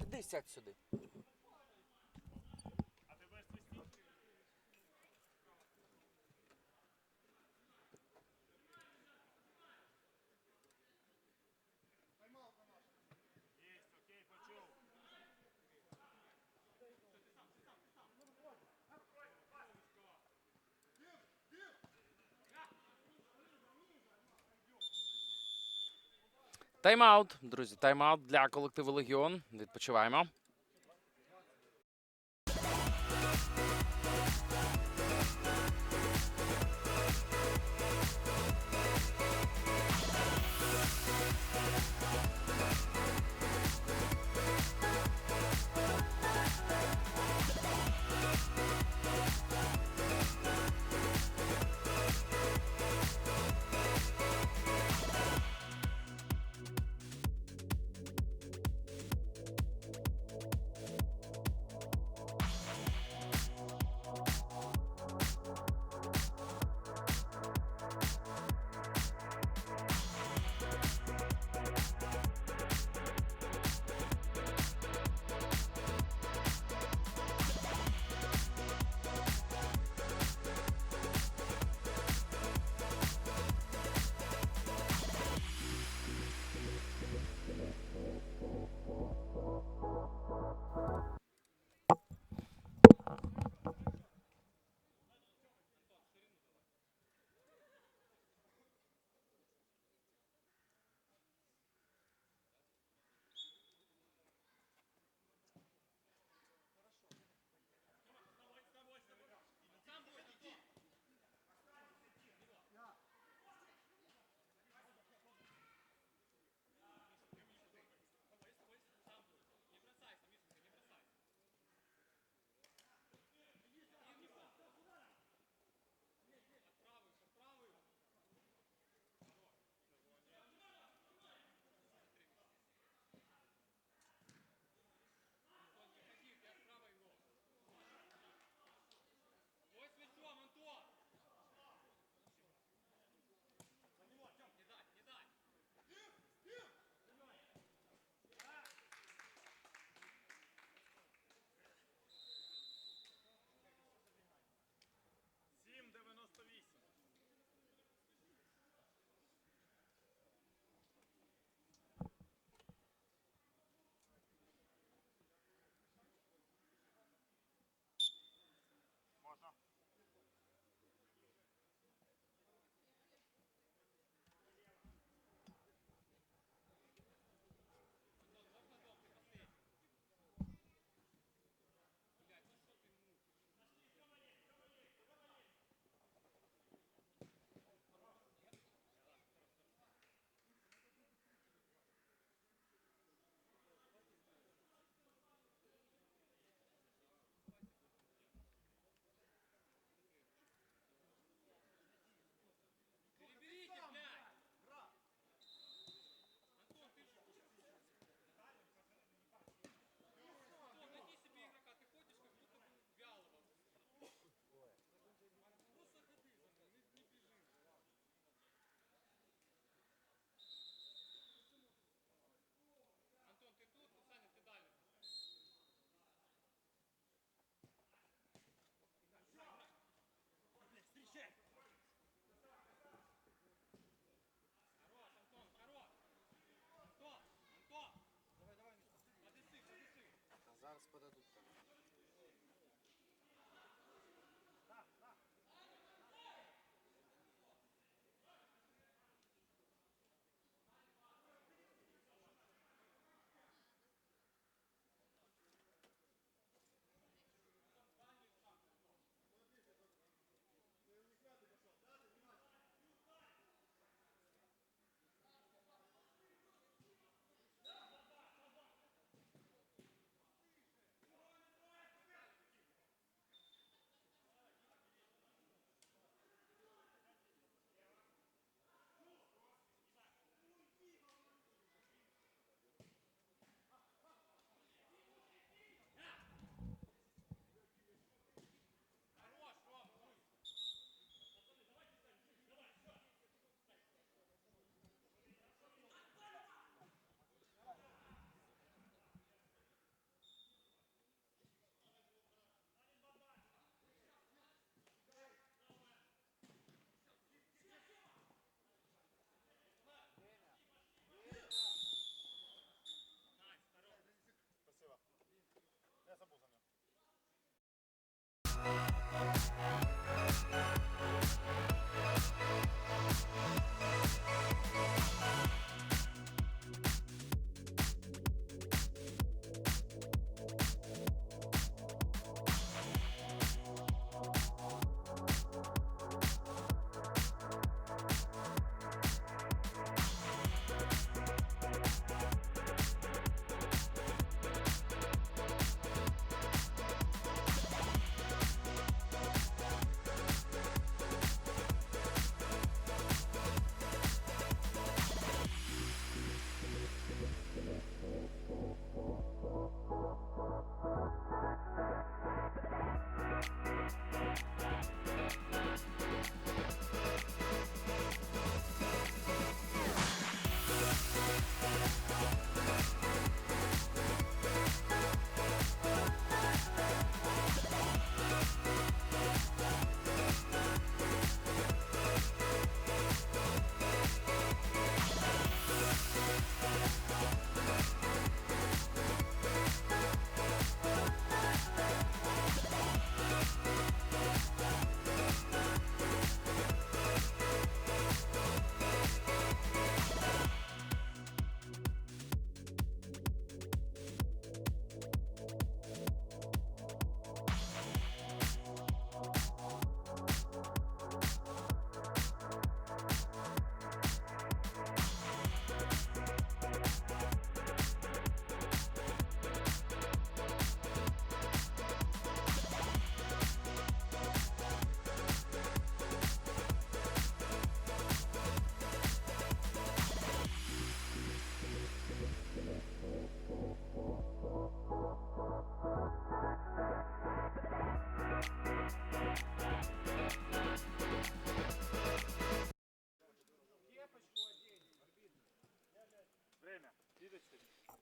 Іди сядь сюди. Тайм-аут, друзі. Тайм-аут для колективу Легіон. Відпочиваємо.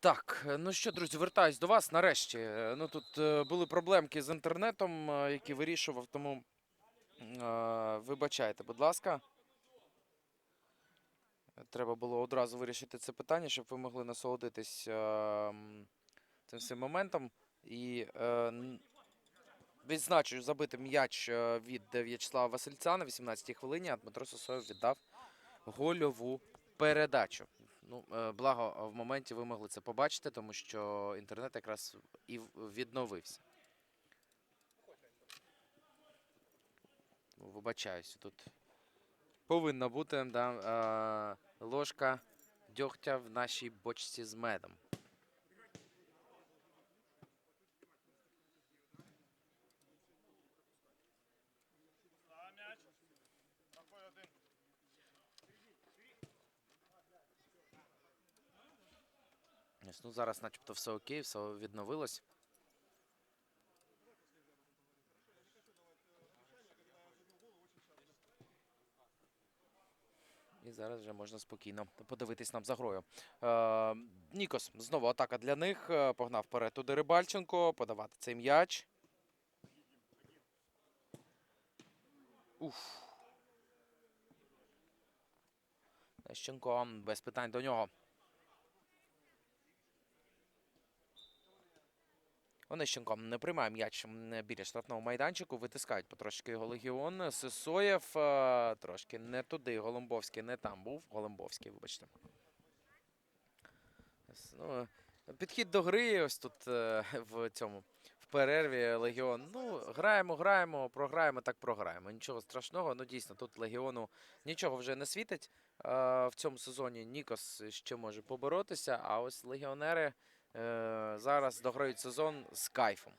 Так, е, ну що, друзі, вертаюсь до вас нарешті. Е, Ну тут е, були проблемки з інтернетом, які вирішував, тому е, вибачайте, будь ласка. Треба було одразу вирішити це питання, щоб ви могли насолодитись е, цим всім моментом. І е, відзначу забитий м'яч від В'ячеслава Васильця на 18-й хвилині, а Дмитро Сосоєв віддав гольову передачу. Ну, е, благо, е, в моменті ви могли це побачити, тому що інтернет якраз і відновився. Ну, Вибачаюся, тут повинна бути да, е, ложка дьогтя в нашій бочці з медом. Ось, Ну, зараз начебто все окей, все відновилось. І зараз вже можна спокійно подивитись нам за грою. Е, Нікос, знову атака для них. Е, Погнав вперед туди Рибальченко, подавати цей м'яч. Уф. Лещенко без питань до нього. Онищенко не приймає м'яч біля штрафного майданчику. Витискають потрошки його легіон. Сисоєв е, трошки не туди. Голомбовський не там був. Голомбовський, вибачте. Ну, підхід до гри ось тут е, в цьому. В перерві Легіон. Ну, граємо, граємо, програємо, так програємо. Нічого страшного. Ну, дійсно, тут Легіону нічого вже не світить. Е, В цьому сезоні Нікос ще може поборотися, а ось легіонери зараз дограють сезон з кайфом.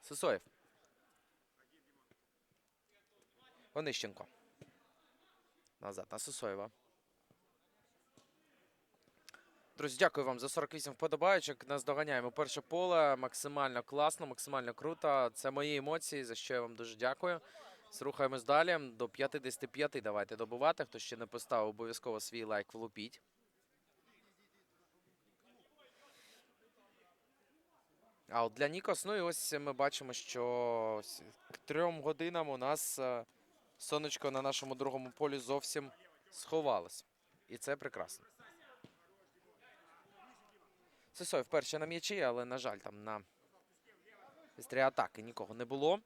Сисоєв. Онищенко. Назад на Сисоєва. Друзі, дякую вам за 48 вподобайочок. Нас доганяємо перше поле. Максимально класно, максимально круто. Це мої емоції, за що я вам дуже дякую. Рухаємось далі. До 55 давайте добувати. Хто ще не поставив, обов'язково свій лайк влупіть. А от для Нікос, ну і ось ми бачимо, що к трьом годинам у нас е, сонечко на нашому другому полі зовсім сховалось. І це прекрасно. Сисой вперше на м'ячі, але, на жаль, там на вістрі атаки нікого не було.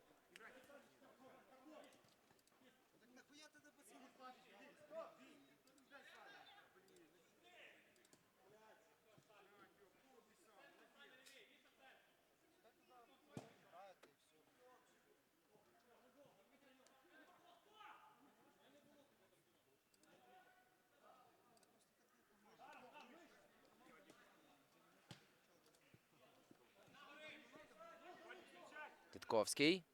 Титковський.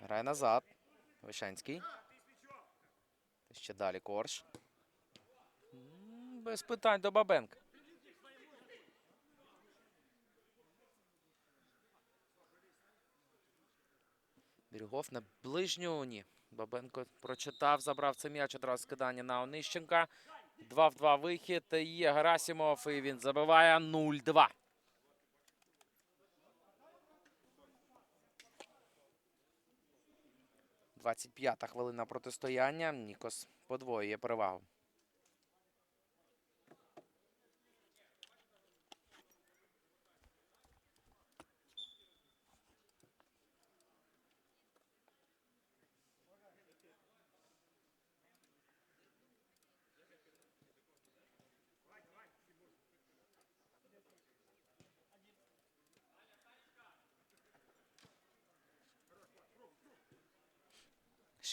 Грає назад. Вишенський. Ще далі корж. Без питань до Бабенка. Бірюгов на ближню. Ні. Бабенко прочитав, забрав цей м'яч одразу скидання на Онищенка. 2 в 2 вихід. Є Герасимов і він забиває 0-2. Двадцять п'ята хвилина протистояння. Нікос подвоює перевагу.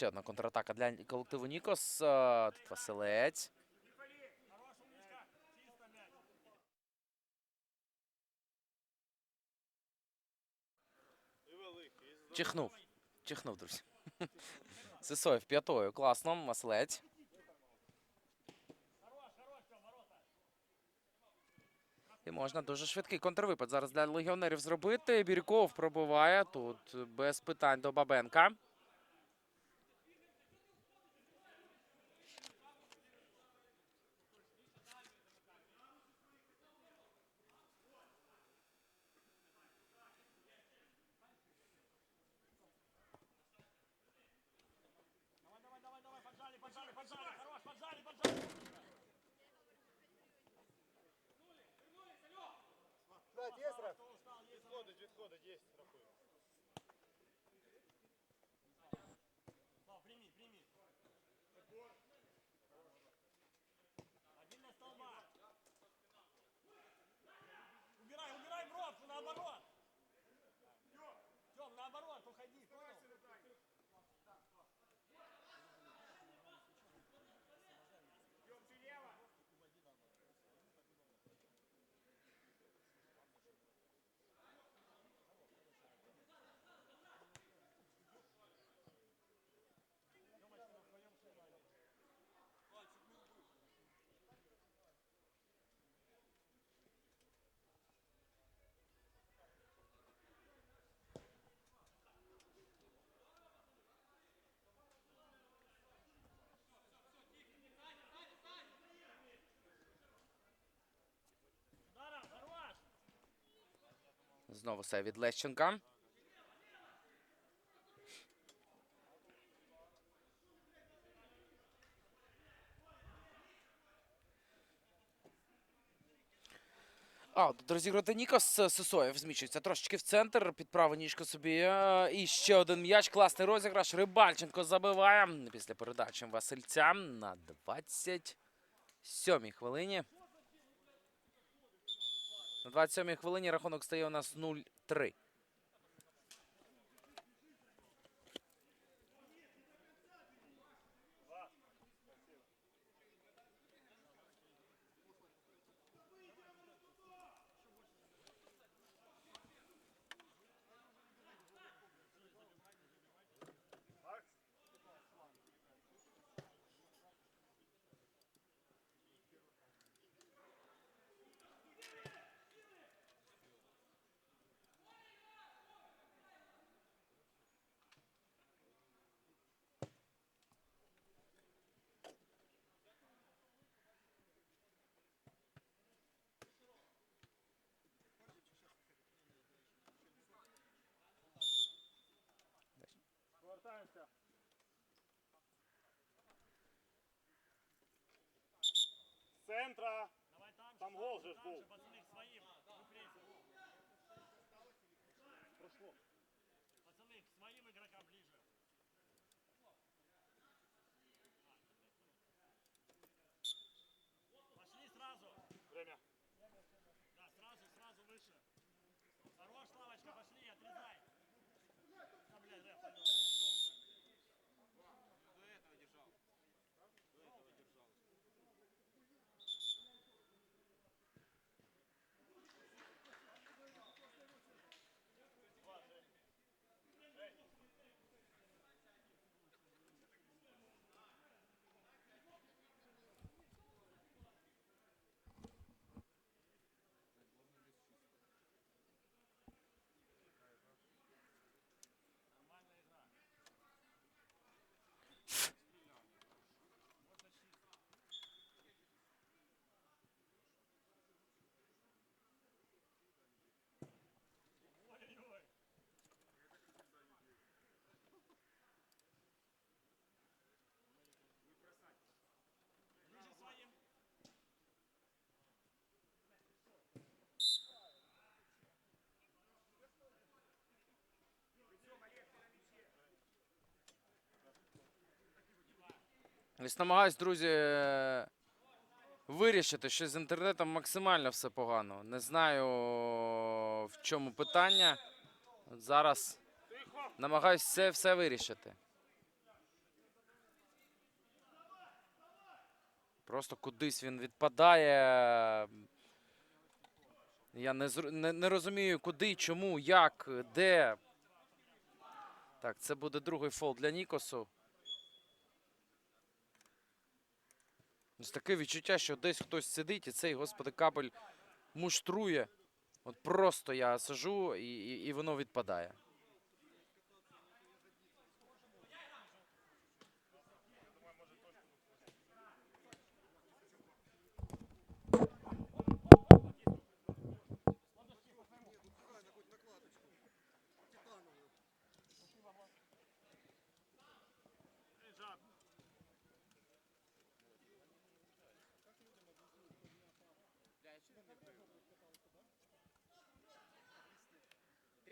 Ще одна контратака для колективу Нікос. Е, Тут Василець. Чихнув. Чихнув, друзі. Сисоєв п'ятою. Класно. Василець. І можна дуже швидкий контрвипад зараз для легіонерів зробити. Бірюков пробиває тут без питань до Бабенка. Відходить, є страх? Відходить, відходить, є, рахуй. Знову все від Лещенка. А, тут розіграти Нікос Сосоєв зміщується трошечки в центр, під праву ніжку собі. І ще один м'яч, класний розіграш. Рибальченко забиває після передачі Васильця на 27-й хвилині. На 27-й хвилині рахунок стає у нас 0-3. Центра. Там, гол же ж був. Ось намагаюсь, друзі, вирішити, що з інтернетом максимально все погано. Не знаю, в чому питання. Зараз намагаюсь це все вирішити. Просто кудись він відпадає. Я не, не, не розумію, куди, чому, як, де. Так, це буде другий фол для Нікосу. Ось таке відчуття, що десь хтось сидить і цей, господи, кабель муштрує. От просто я сижу і, і, і воно відпадає.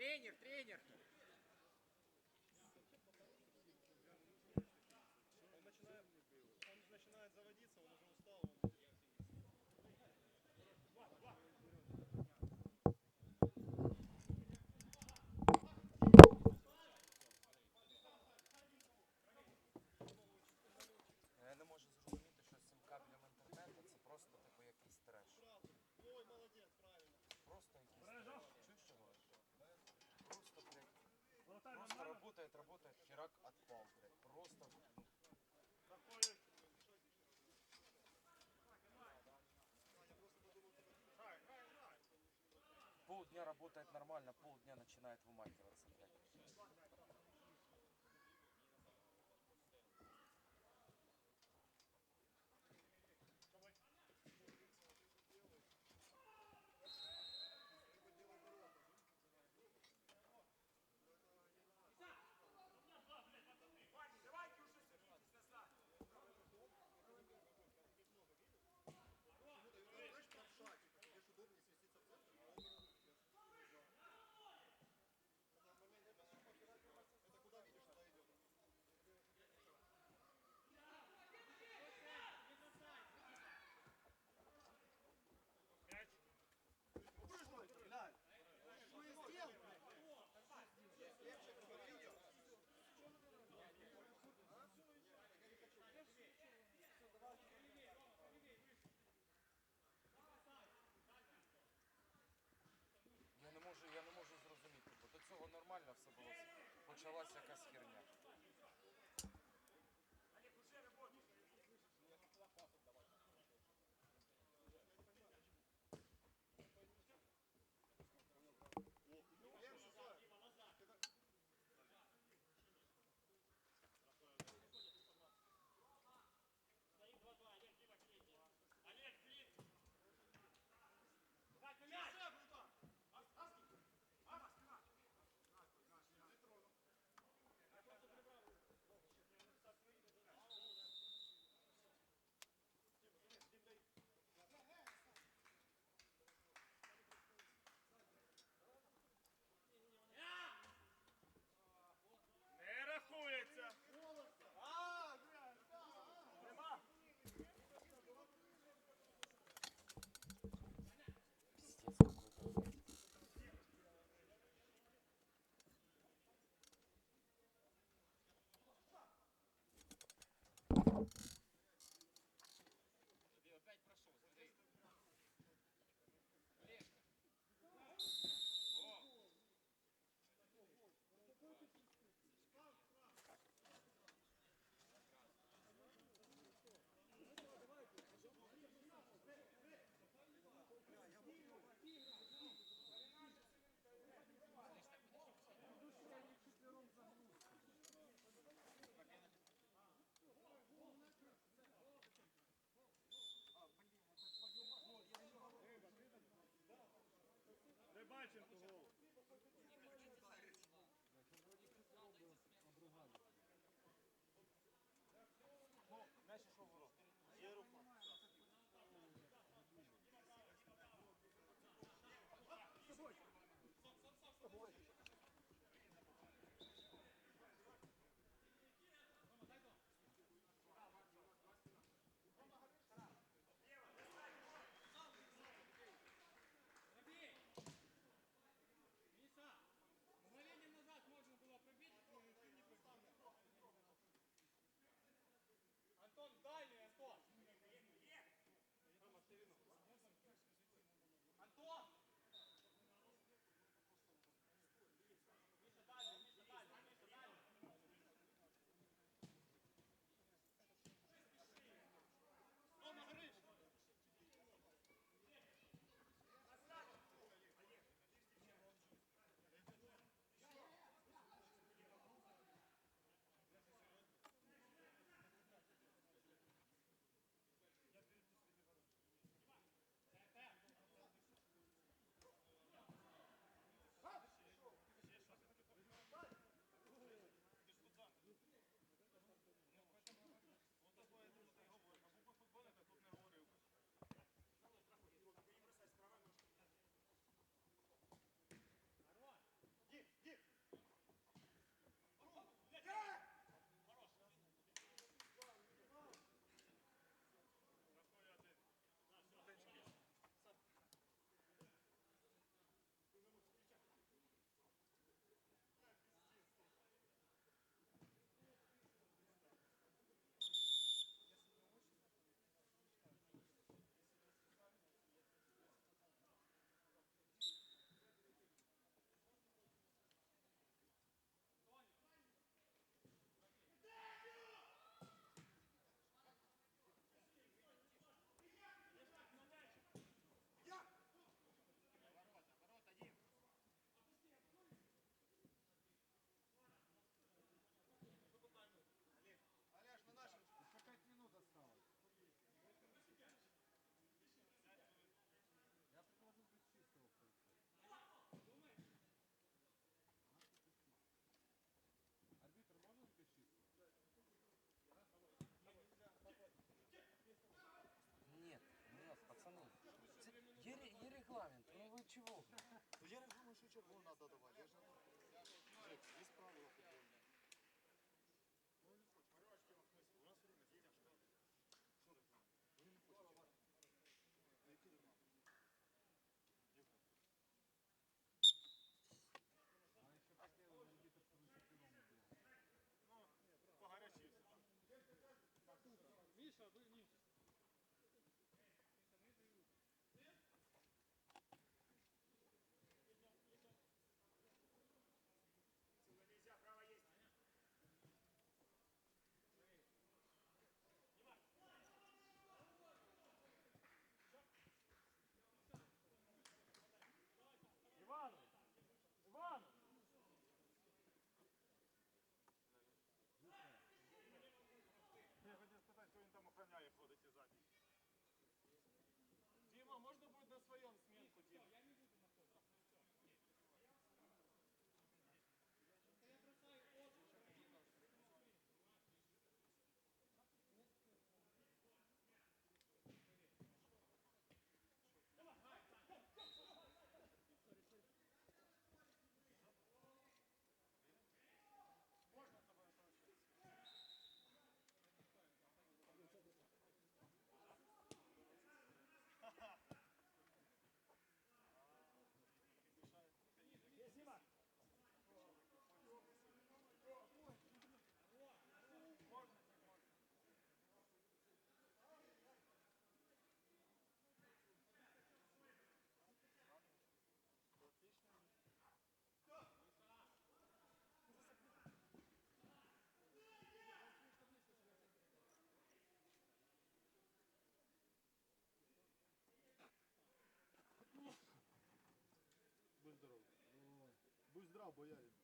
Тренер, тренер. работа, херак отпал, блядь. Просто... Полдня работает нормально, полдня начинает вымахиваться. почалася якась херня. Пусть здрав, боярин.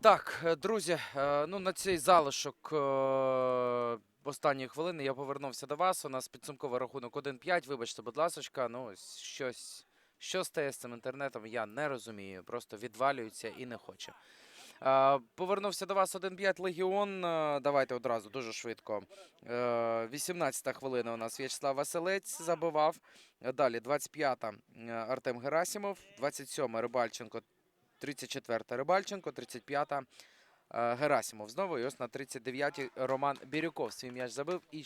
Так, е, друзі, е, ну на цей залишок е, останньої хвилини я повернувся до вас. У нас підсумковий рахунок 1-5. Вибачте, будь ласка, ну щось. Що стає з цим інтернетом, я не розумію. Просто відвалюється і не хоче. Повернувся до вас 1-5 Легіон. Давайте одразу дуже швидко. 18-та хвилина у нас В'ячеслав Василець забивав. Далі 25-та е, Артем Герасімов, 27-та Рибальченко, 34-та Рибальченко, 35-та е, Герасімов. Знову і ось на 39-й Роман Бірюков свій м'яч забив. І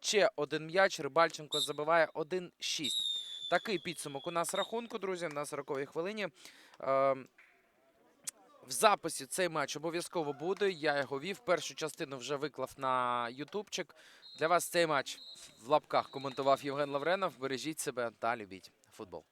ще один м'яч Рибальченко забиває 1-6. Такий підсумок у нас рахунку, друзі, на 40-й хвилині. Е, в записі цей матч обов'язково буде. Я його вів. Першу частину вже виклав на ютубчик. Для вас цей матч в лапках коментував Євген Лавренов. Бережіть себе та любіть футбол.